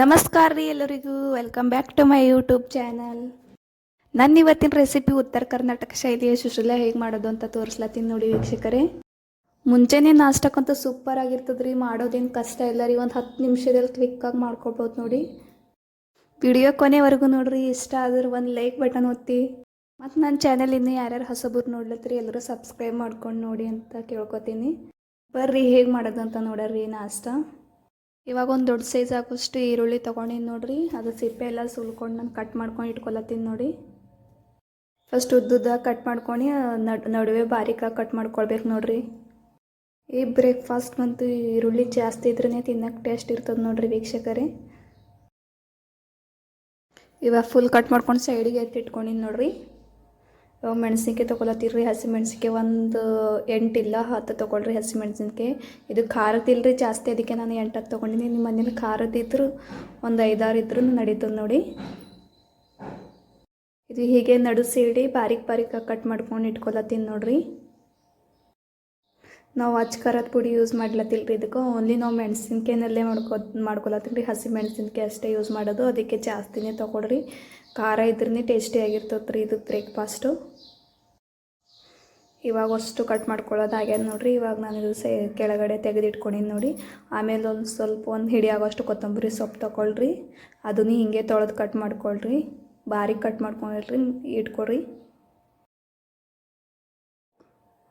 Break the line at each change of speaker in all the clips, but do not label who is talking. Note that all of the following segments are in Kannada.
ನಮಸ್ಕಾರ ರೀ ಎಲ್ಲರಿಗೂ. Welcome back to my YouTube channel ನನ್ನ ಇವತ್ತಿನ ರೆಸಿಪಿ ಉತ್ತರ ಕರ್ನಾಟಕ ಶೈಲಿಯ ಶುಶುಲ ಹೇಗೆ ಮಾಡೋದು ಅಂತ ತೋರಿಸ್ಲತ್ತೀನಿ ನೋಡಿ ವೀಕ್ಷಕರೇ. ಮುಂಚೆನೇ ನಾಷ್ಟಕ್ಕಂತೂ ಸೂಪರ್ ಆಗಿರ್ತದೆ ರೀ ಮಾಡೋದೇನು ಕಷ್ಟ ಇಲ್ಲ ರೀ. ಒಂದು ಹತ್ತು ನಿಮಿಷದಲ್ಲಿ ಕ್ವಿಕ್ಕಾಗಿ ಮಾಡ್ಕೊಬೋದು ನೋಡಿ. ವಿಡಿಯೋ ಕೊನೆವರೆಗೂ ನೋಡ್ರಿ. ಇಷ್ಟ ಆದ್ರೆ ಒಂದು ಲೈಕ್ ಬಟನ್ ಒತ್ತಿ. ಮತ್ತು ನನ್ನ ಚಾನಲ್ ಇನ್ನೂ ಯಾರ್ಯಾರು ಹೊಸಬರು ನೋಡ್ಲತ್ತೀರಿ, ಎಲ್ಲರೂ ಸಬ್ಸ್ಕ್ರೈಬ್ ಮಾಡ್ಕೊಂಡು ನೋಡಿ ಅಂತ ಕೇಳ್ಕೊತೀನಿ. ಬರ್ರಿ, ಹೇಗೆ ಮಾಡೋದು ಅಂತ ನೋಡರ್ರಿ ನಾಷ್ಟ. ಇವಾಗ ಒಂದು ದೊಡ್ಡ ಸೈಜ್ ಆಗೋಷ್ಟು ಈರುಳ್ಳಿ ತೊಗೊಂಡಿನಿ ನೋಡಿರಿ. ಅದು ಸಿಪ್ಪೆ ಎಲ್ಲ ಸುಲ್ಕೊಂಡು ನಾನು ಕಟ್ ಮಾಡ್ಕೊಂಡು ಇಟ್ಕೊಳತ್ತೀನಿ ನೋಡಿ. ಫಸ್ಟ್ ಉದ್ದುದ್ದ ಕಟ್ ಮಾಡ್ಕೊಂಡು ನಡ್, ನಡುವೆ ಬಾರೀಕಾಗಿ ಕಟ್ ಮಾಡ್ಕೊಳ್ಬೇಕು ನೋಡಿರಿ. ಈ ಬ್ರೇಕ್ಫಾಸ್ಟ್ ಮತ್ತು ಈರುಳ್ಳಿ ಜಾಸ್ತಿ ಇದ್ರೇ ತಿನ್ನಕ್ಕೆ ಟೇಸ್ಟ್ ಇರ್ತದೆ ನೋಡಿರಿ ವೀಕ್ಷಕರೇ. ಇವಾಗ ಫುಲ್ ಕಟ್ ಮಾಡ್ಕೊಂಡು ಸೈಡಿಗೆ ಎತ್ತಿ ನೋಡಿರಿ. ಮೆಣಸಿನ್ಕಾಯಿ ತೊಗೊಳತ್ತೀರಿ, ಹಸಿ ಮೆಣಸಿನ್ಕಾಯಿ ಒಂದು ಎಂಟಿಲ್ಲ ಹತ್ತು ತೊಗೊಳ್ರಿ ಹಸಿ ಮೆಣಸಿನ್ಕಾಯಿ. ಇದು ಖಾರದಿಲ್ರಿ ಜಾಸ್ತಿ, ಅದಕ್ಕೆ ನಾನು ಎಂಟತ್ತು ತೊಗೊಂಡಿನಿ. ನಿಮ್ಮ ಮನೇಲಿ ಖಾರದಿದ್ರು ಒಂದು ಐದಾರು ಇದ್ರೂ ನಡೀತದೆ ನೋಡಿ. ಇದು ಹೀಗೆ ನಡು ಸೀಡಿ ಬಾರೀಕ್ ಬಾರೀಕಾಗಿ ಕಟ್ ಮಾಡ್ಕೊಂಡು ಇಟ್ಕೊಳತ್ತೀನಿ ನೋಡ್ರಿ. ನಾವು ಅಚ್ಚ ಖಾರದ ಪುಡಿ ಯೂಸ್ ಮಾಡ್ಲತ್ತಿಲ್ಲ ರೀ ಇದಕ್ಕೆ. ಓನ್ಲಿ ನಾವು ಮೆಣಸಿನ್ಕಾಯಿನಲ್ಲೇ ಮಾಡ್ಕೊ ಮಾಡ್ಕೊಳತ್ತೀನಿ ರೀ ಹಸಿ ಮೆಣಸಿನ್ಕಾಯಿ ಅಷ್ಟೇ ಯೂಸ್ ಮಾಡೋದು. ಅದಕ್ಕೆ ಜಾಸ್ತಿನೇ ತೊಗೊಳ್ರಿ. ಖಾರ ಇದ್ರೇ ಟೇಸ್ಟಿಯಾಗಿರ್ತದೆ ರೀ ಇದು ಬ್ರೇಕ್ಫಾಸ್ಟು ಇವಾಗ ಅಷ್ಟು ಕಟ್ ಮಾಡ್ಕೊಳ್ಳೋದು ಆಗ್ಯದ ನೋಡ್ರಿ, ಇವಾಗ ನಾನು ಇದು ಸೇ, ಕೆಳಗಡೆ ತೆಗೆದಿಟ್ಕೊಂಡಿನಿ ನೋಡಿ. ಆಮೇಲೆ ಒಂದು ಸ್ವಲ್ಪ ಒಂದು ಹಿಡಿಯಾಗೋಷ್ಟು ಕೊತ್ತಂಬರಿ ಸೊಪ್ಪು ತೊಗೊಳ್ರಿ ಅದನ್ನು ಹಿಂಗೆ ತೊಳೆದು ಕಟ್ ಮಾಡ್ಕೊಳ್ರಿ. ಬಾರಿ ಕಟ್ ಮಾಡ್ಕೊಳ್ರಿ, ಇಟ್ಕೊಳ್ರಿ.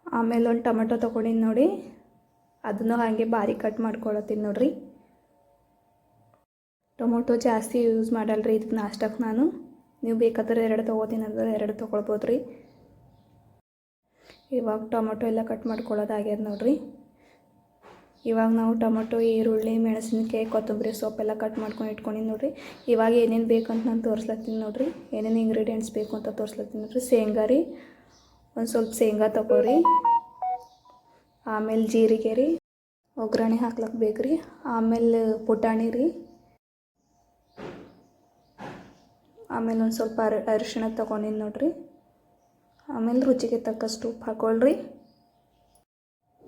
ಆಮೇಲೆ ಒಂದು ಟೊಮೆಟೊ ತೊಗೊಂಡಿನಿ ನೋಡಿ. ಅದನ್ನು ಹಾಗೆ ಬಾರಿ ಕಟ್ ಮಾಡ್ಕೊಳತ್ತೀನಿ ನೋಡ್ರಿ. ಟೊಮೊಟೊ ಜಾಸ್ತಿ ಯೂಸ್ ಮಾಡಲ್ರಿ ಇದಕ್ಕೆ ನಾಷ್ಟಕ್ಕೆ ನಾನು. ನೀವು ಬೇಕಾದ್ರೆ ಎರಡು ತೊಗೋತೀನಿ ಅಂದ್ರೆ ಎರಡು ತೊಗೊಳ್ಬೋದು ರೀ ಇವಾಗ ಟೊಮೊಟೊ ಎಲ್ಲ ಕಟ್ ಮಾಡ್ಕೊಳ್ಳೋದಾಗ್ಯದ ನೋಡ್ರಿ. ಇವಾಗ ನಾವು ಟೊಮೊಟೊ, ಈರುಳ್ಳಿ, ಮೆಣಸಿನಕಾಯಿ, ಕೊತ್ತಂಬರಿ ಸೊಪ್ಪೆಲ್ಲ ಕಟ್ ಮಾಡ್ಕೊಂಡು ಇಟ್ಕೊಂಡಿನಿ ನೋಡ್ರಿ. ಇವಾಗ ಏನೇನು ಬೇಕಂತ ನಾನು ತೋರಿಸ್ಲತ್ತೀನಿ ನೋಡ್ರಿ. ಏನೇನು ಇಂಗ್ರೀಡಿಯೆಂಟ್ಸ್ ಬೇಕು ಅಂತ ತೋರಿಸ್ಲತ್ತೀನಿ ನೋಡ್ರಿ. ಶೇಂಗಾ ರೀ, ಒಂದು ಸ್ವಲ್ಪ ಶೇಂಗಾ ತಗೋರಿ. ಆಮೇಲೆ ಜೀರಿಗೆ ರೀ, ಒಗ್ಗರಣೆ ಹಾಕ್ಲಕ್ಕೆ ಬೇಕು ಆಮೇಲೆ ಪುಟಾಣಿ ರೀ. ಆಮೇಲೆ ಒಂದು ಸ್ವಲ್ಪ ಅರ ಅರಿಶಿಣ ತೊಗೊಂಡಿನಿ ನೋಡ್ರಿ. ಆಮೇಲೆ ರುಚಿಗೆ ತಕ್ಕಷ್ಟು ಉಪ್ಪು ಹಾಕೊಳ್ರಿ.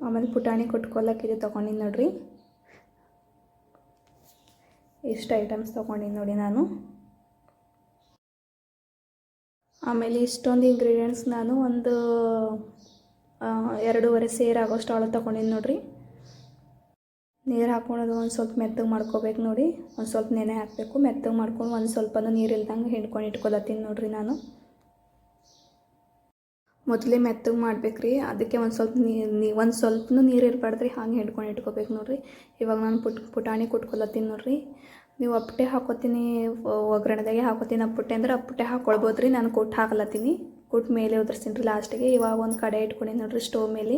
ಆಮೇಲೆ ಪುಟಾಣಿ ಕೊಟ್ಕೊಳಕ್ಕೆ ಇದು ತೊಗೊಂಡಿನಿ ನೋಡ್ರಿ. ಇಷ್ಟು ಐಟಮ್ಸ್ ತೊಗೊಂಡಿನಿ ನೋಡಿ ನಾನು. ಆಮೇಲೆ ಇಷ್ಟೊಂದು ಇಂಗ್ರೀಡಿಯೆಂಟ್ಸ್ ನಾನು ಒಂದು ಎರಡೂವರೆ ಸೇರಾಗೋಷ್ಟು ಅವಳು ತೊಗೊಂಡಿನಿ ನೋಡ್ರಿ. ನೀರು ಹಾಕ್ಕೊಳೋದು ಒಂದು ಸ್ವಲ್ಪ ಮೆತ್ತಗೆ ಮಾಡ್ಕೋಬೇಕು ನೋಡಿ. ಒಂದು ಸ್ವಲ್ಪ ನೆನೆ ಹಾಕಬೇಕು. ಮೆತ್ತಗೆ ಮಾಡ್ಕೊಂಡು ಒಂದು ಸ್ವಲ್ಪನೂ ನೀರು ಇಲ್ದಂಗೆ ಹಿಂಡ್ಕೊಂಡು ಇಟ್ಕೊಳತ್ತೀನಿ ನೋಡ್ರಿ ನಾನು. ಮೊದಲೇ ಮೆತ್ತಗೆ ಮಾಡ್ಬೇಕು ರೀ ಅದಕ್ಕೆ ಒಂದು ಸ್ವಲ್ಪ ನೀರು ಒಂದು ಸ್ವಲ್ಪ ನೀರು ಇರಬಾರ್ದು ರೀ ಹಾಗೆ ಹಿಡ್ಕೊಂಡು ಇಟ್ಕೋಬೇಕು ನೋಡಿರಿ. ಇವಾಗ ನಾನು ಪುಟ್, ಪುಟಾಣಿ ಕುಟ್ಕೊಲತ್ತೀನಿ ನೋಡಿರಿ. ನೀವು ಅಪ್ಪಟೆ ಹಾಕೋತೀನಿ ಒಗ್ಗರಣೆದಾಗೆ ಹಾಕೋತೀನಿ ಅಪ್ಪುಟ್ಟೆ ಅಂದ್ರೆ ಅಪ್ಪುಟ್ಟೆ ಹಾಕ್ಕೊಳ್ಬೋದು ರೀ ನಾನು ಕೊಟ್ಟು ಹಾಕ್ಲತ್ತೀನಿ. ಕೊಟ್ಟು ಮೇಲೆ ಉದುರ್ಸ್ತೀನಿ ರೀ ಲಾಸ್ಟಿಗೆ. ಇವಾಗ ಒಂದು ಕಡೆ ಇಟ್ಕೊಂಡಿನಿ ನೋಡಿರಿ ಸ್ಟೋವ್ ಮೇಲೆ.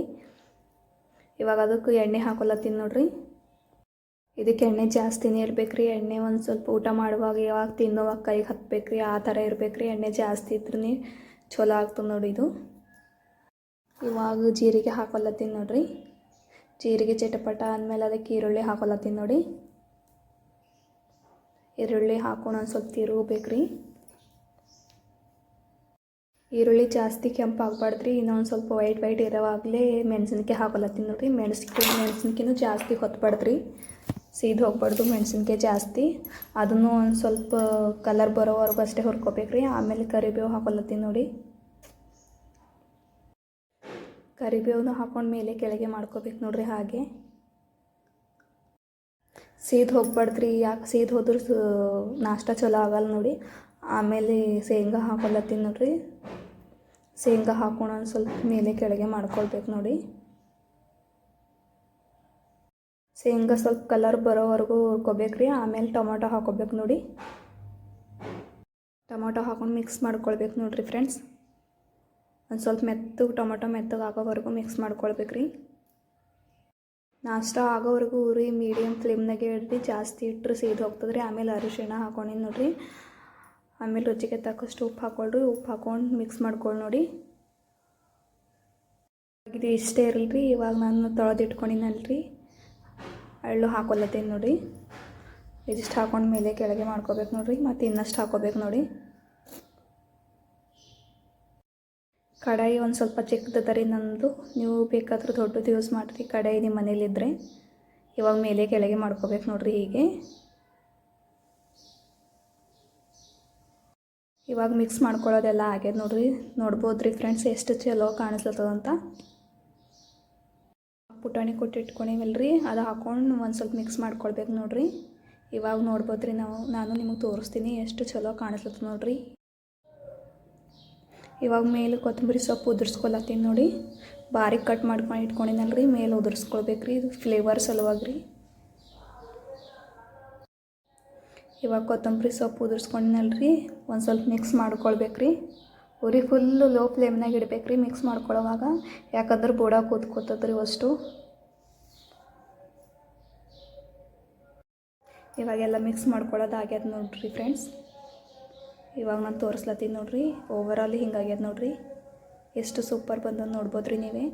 ಇವಾಗ ಅದಕ್ಕೆ ಎಣ್ಣೆ ಹಾಕೊಲತ್ತೀನಿ ನೋಡಿರಿ. ಇದಕ್ಕೆ ಎಣ್ಣೆ ಜಾಸ್ತಿನೇ ಇರ್ಬೇಕು ರೀ ಎಣ್ಣೆ ಒಂದು ಸ್ವಲ್ಪ ಊಟ ಮಾಡುವಾಗ ಯಾವಾಗ ತಿನ್ನೋವಾಗ ಕೈಗೆ ಹತ್ಬೇಕು ರೀ ಆ ಥರ ಇರ್ಬೇಕು ರೀ ಎಣ್ಣೆ ಜಾಸ್ತಿ ಇದ್ರೂ ಚಲೋ ಆಗ್ತದೆ ನೋಡಿ ಇದು. ಇವಾಗ ಜೀರಿಗೆ ಹಾಕೊಲತ್ತೀನಿ ನೋಡಿರಿ. ಜೀರಿಗೆ ಚಟಪಟ ಆದಮೇಲೆ ಅದಕ್ಕೆ ಈರುಳ್ಳಿ ಹಾಕೊಲತ್ತೀನಿ ನೋಡಿ. ಈರುಳ್ಳಿ ಹಾಕೊಂಡು ಒಂದು ಸ್ವಲ್ಪ ತಿರುಗಬೇಕು ರೀ ಈರುಳ್ಳಿ ಜಾಸ್ತಿ ಕೆಂಪು ಆಗಬಾರ್ದ್ರಿ ಇನ್ನೊಂದು ಸ್ವಲ್ಪ ವೈಟ್ ವೈಟ್ ಇರೋವಾಗಲೇ ಮೆಣಸಿನ್ಕಾಯಿ ಹಾಕೊಲತ್ತೀನಿ ನೋಡಿರಿ. ಮೆಣಸಿನ್ಕಾಯಿ, ಮೆಣಸಿನ್ಕಾಯಿನೂ ಜಾಸ್ತಿ ಹೊತ್ಬಾರ್ದು ರೀ ಸೀದ್ ಹೋಗ್ಬಾರ್ದು ಮೆಣಸಿನ್ಕಾಯಿ ಜಾಸ್ತಿ. ಅದನ್ನು ಒಂದು ಸ್ವಲ್ಪ ಕಲರ್ ಬರೋವರೆಗೂ ಅಷ್ಟೇ ಹುರ್ಕೋಬೇಕು ರೀ ಆಮೇಲೆ ಕರಿಬೇವು ಹಾಕೊಲತ್ತೀನಿ ನೋಡಿ. ಕರಿಬೇವನು ಹಾಕೊಂಡು ಮೇಲೆ ಕೆಳಗೆ ಮಾಡ್ಕೋಬೇಕು ನೋಡ್ರಿ ಹಾಗೆ. ಸೀದ್ ಹೋಗ್ಬಾರ್ದ್ರಿ, ಯಾಕೆ ಸೀದ್ ಹೋದ್ರೆ ನಾಷ್ಟ ಚಲೋ ಆಗಲ್ಲ ನೋಡಿ. ಆಮೇಲೆ ಶೇಂಗಾ ಹಾಕೊಳತ್ತೀನಿ ನೋಡ್ರಿ. ಶೇಂಗಾ ಹಾಕೊಂಡು ಒಂದು ಸ್ವಲ್ಪ ಮೇಲೆ ಕೆಳಗೆ ಮಾಡ್ಕೊಳ್ಬೇಕು ನೋಡಿ. ಶೇಂಗಾ ಸ್ವಲ್ಪ ಕಲರ್ ಬರೋವರೆಗೂ ಹುರ್ಕೋಬೇಕು ರೀ ಆಮೇಲೆ ಟೊಮೊಟೊ ಹಾಕೋಬೇಕು ನೋಡಿ. ಟೊಮೊಟೊ ಹಾಕೊಂಡು ಮಿಕ್ಸ್ ಮಾಡ್ಕೊಳ್ಬೇಕು ನೋಡಿರಿ ಫ್ರೆಂಡ್ಸ್ ಒಂದು ಸ್ವಲ್ಪ ಮೆತ್ತಗೆ, ಟೊಮೊಟೊ ಮೆತ್ತಗೆ ಆಗೋವರೆಗೂ ಮಿಕ್ಸ್ ಮಾಡ್ಕೊಳ್ಬೇಕು ರೀ ನಾಷ್ಟ ಆಗೋವರೆಗೂ ಉರಿ ಮೀಡಿಯಮ್ ಫ್ಲೇಮ್ನಾಗೆ ಇಡ್ರಿ ಜಾಸ್ತಿ ಇಟ್ಟರೆ ಸೀದ್ ಹೋಗ್ತದೆ ರೀ ಆಮೇಲೆ ಅರಿಶಿಣ ಹಾಕೊಂಡಿನಿ ನೋಡಿರಿ. ಆಮೇಲೆ ರುಚಿಗೆ ತಕ್ಕಷ್ಟು ಉಪ್ಪು ಹಾಕ್ಕೊಳ್ರಿ ಉಪ್ಪು ಹಾಕೊಂಡು ಮಿಕ್ಸ್ ಮಾಡ್ಕೊಳ್ಳಿ ನೋಡಿ. ಇದು ಇಷ್ಟೇ ಇರಲಿ ರೀ ಇವಾಗ ನಾನು ತೊಳೆದಿಟ್ಕೊಂಡಿನಲ್ರಿ. ಅಳ್ಳು ಹಾಕೊಲತ್ತೀನಿ ನೋಡಿ ಇದಿಷ್ಟು ಹಾಕೊಂಡು ಮೇಲೆ ಕೆಳಗೆ ಮಾಡ್ಕೋಬೇಕು ನೋಡಿರಿ. ಮತ್ತು ಇನ್ನಷ್ಟು ಹಾಕೋಬೇಕು ನೋಡಿ. ಕಡಾಯಿ ಒಂದು ಸ್ವಲ್ಪ ಚಿಕ್ಕದದ ರೀ ನಮ್ಮದು ನೀವು ಬೇಕಾದರೂ ದೊಡ್ಡದು ಯೂಸ್ ಮಾಡಿರಿ. ಕಡಾಯಿ ನಿಮ್ಮ ಮನೇಲಿದ್ದರೆ ಇವಾಗ ಮೇಲೆ ಕೆಳಗೆ ಮಾಡ್ಕೋಬೇಕು ನೋಡಿರಿ ಹೀಗೆ. ಇವಾಗ ಮಿಕ್ಸ್ ಮಾಡ್ಕೊಳ್ಳೋದೆಲ್ಲ ಆಗ್ಯದ ನೋಡಿರಿ. ನೋಡ್ಬೋದು ರೀ ಫ್ರೆಂಡ್ಸ್ ಎಷ್ಟು ಚಲೋ ಕಾಣಿಸ್ಲತ್ತದಂತ ಪುಟಾಣಿ ಕೊಟ್ಟಿಟ್ಕೊಂಡಿವಲ್ರಿ ಅದು ಹಾಕೊಂಡು ಒಂದು ಸ್ವಲ್ಪ ಮಿಕ್ಸ್ ಮಾಡ್ಕೊಳ್ಬೇಕು ನೋಡಿರಿ. ಇವಾಗ ನೋಡ್ಬೋದು ರೀ ನಾವು. ನಾನು ನಿಮಗೆ ತೋರಿಸ್ತೀನಿ ಎಷ್ಟು ಚಲೋ ಕಾಣಿಸ್ಲತ್ತದ ನೋಡಿರಿ. ಇವಾಗ ಮೇಲೆ ಕೊತ್ತಂಬರಿ ಸೊಪ್ಪು ಉದುರ್ಸ್ಕೊಳತ್ತೀನಿ ನೋಡಿ. ಬಾರಿ ಕಟ್ ಮಾಡ್ಕೊಂಡು ಇಟ್ಕೊಂಡಿನಲ್ರಿ, ಮೇಲೆ ಉದುರ್ಸ್ಕೊಳ್ಬೇಕು ರೀ ಇದು ಫ್ಲೇವರ್ ಸಲುವಾಗಿ ರೀ ಇವಾಗ ಕೊತ್ತಂಬರಿ ಸೊಪ್ಪು ಉದುರ್ಸ್ಕೊಂಡಿನಲ್ರಿ, ಒಂದು ಸ್ವಲ್ಪ ಮಿಕ್ಸ್ ಮಾಡ್ಕೊಳ್ಬೇಕು ರೀ ಉರಿ ಫುಲ್ಲು ಲೋ ಫ್ಲೇಮ್ನಾಗ ಇಡ್ಬೇಕು ರೀ ಮಿಕ್ಸ್ ಮಾಡ್ಕೊಳ್ಳೋವಾಗ ಯಾಕಂದ್ರೆ ಬುಡ ಕೂತ್ಕೋತದ್ರಿ ಅಷ್ಟು. ಇವಾಗೆಲ್ಲ ಮಿಕ್ಸ್ ಮಾಡ್ಕೊಳ್ಳೋದಾಗ್ಯದ ನೋಡ್ರಿ ಫ್ರೆಂಡ್ಸ್ ಇವಾಗ ನಾನು ತೋರಿಸ್ಲತ್ತೀನಿ ನೋಡ್ರಿ. ಓವರಾಲ್ ಹಿಂಗಾಗ್ಯದ ನೋಡ್ರಿ. ಎಷ್ಟು ಸೂಪರ್ ಬಂದದ್ದು ನೋಡ್ಬೋದು ರೀ ನೀವೇ.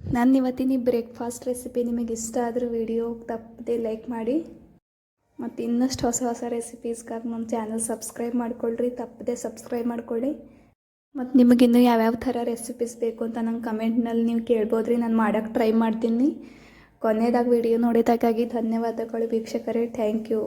ನಾನು ಇವತ್ತಿನ ಈ ಬ್ರೇಕ್ಫಾಸ್ಟ್ ರೆಸಿಪಿ ನಿಮಗೆ ಇಷ್ಟ ಆದರೂ ವಿಡಿಯೋ ತಪ್ಪದೆ ಲೈಕ್ ಮಾಡಿ. ಮತ್ತು ಇನ್ನಷ್ಟು ಹೊಸ ಹೊಸ ರೆಸಿಪೀಸ್ಗಾಗಿ ನಮ್ಮ ಚಾನಲ್ ಸಬ್ಸ್ಕ್ರೈಬ್ ಮಾಡ್ಕೊಳ್ರಿ. ತಪ್ಪದೆ ಸಬ್ಸ್ಕ್ರೈಬ್ ಮಾಡ್ಕೊಳ್ಳಿ ಮತ್ತು ನಿಮಗಿನ್ನೂ ಯಾವ್ಯಾವ ಥರ ರೆಸಿಪೀಸ್ ಬೇಕು ಅಂತ ನಂಗೆ ಕಮೆಂಟ್ನಲ್ಲಿ ನೀವು ಕೇಳ್ಬೋದು ರೀ ನಾನು ಮಾಡೋಕ್ಕೆ ಟ್ರೈ ಮಾಡ್ತೀನಿ. ಕೊನೆಯದಾಗಿ ವಿಡಿಯೋ ನೋಡಿದಾಗಾಗಿ ಧನ್ಯವಾದಗಳು ವೀಕ್ಷಕರೇ. Thank you